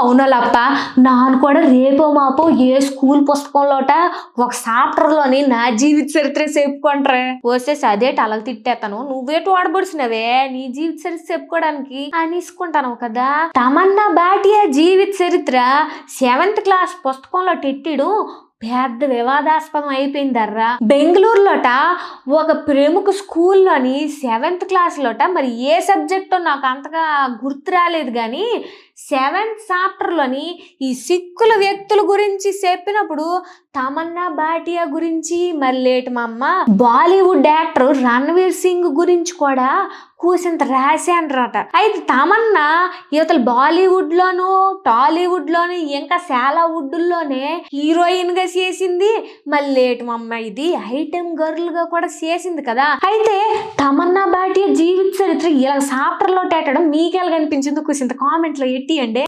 అవునలప్ప. నాను కూడా రేపో మాపో ఏ స్కూల్ పుస్తకంలోట ఒక చాప్టర్లోని నా జీవిత చరిత్ర చెప్పుకుంటారే. వచ్చేసి అదేటి అలా తిట్టేస్తాను నువ్వేటి వాడబడుచున్నావే నీ జీవిత చరిత్ర చెప్పుకోవడానికి అనిసుకుంటాను కదా. తమన్నా బాటియా జీవిత చరిత్ర సెవెంత్ క్లాస్ పుస్తకంలో తిట్టిడు పెద్ద వివాదాస్పదం అయిపోయిందర్రా. బెంగళూరులోట ఒక ప్రముఖ స్కూల్లోని సెవెంత్ క్లాస్లోట మరి ఏ సబ్జెక్టో నాకు అంతగా గుర్తు రాలేదు కానీ సెవెంత్ చాప్టర్లోని ఈ సిక్కుల వ్యక్తుల గురించి చెప్పినప్పుడు తమన్నా భాటియా గురించి మరి లేటు మా అమ్మ బాలీవుడ్ యాక్టర్ రణ్వీర్ సింగ్ గురించి కూడా కూసింత రాశాన్రట. అయితే తమన్నా ఇవతలు బాలీవుడ్లోను టాలీవుడ్లోను ఇంకా చాలా వుడ్లోనే చేసింది. మళ్ళీ లేటి ఇది ఐటెం గర్ల్గా కూడా చేసింది కదా. అయితే తమన్నా భాటియా జీవిత చరిత్ర ఇలా చాప్టర్లో టేటడం మీకు ఎలాగనిపించింది కూసింత కామెంట్లో ఎట్టియండి?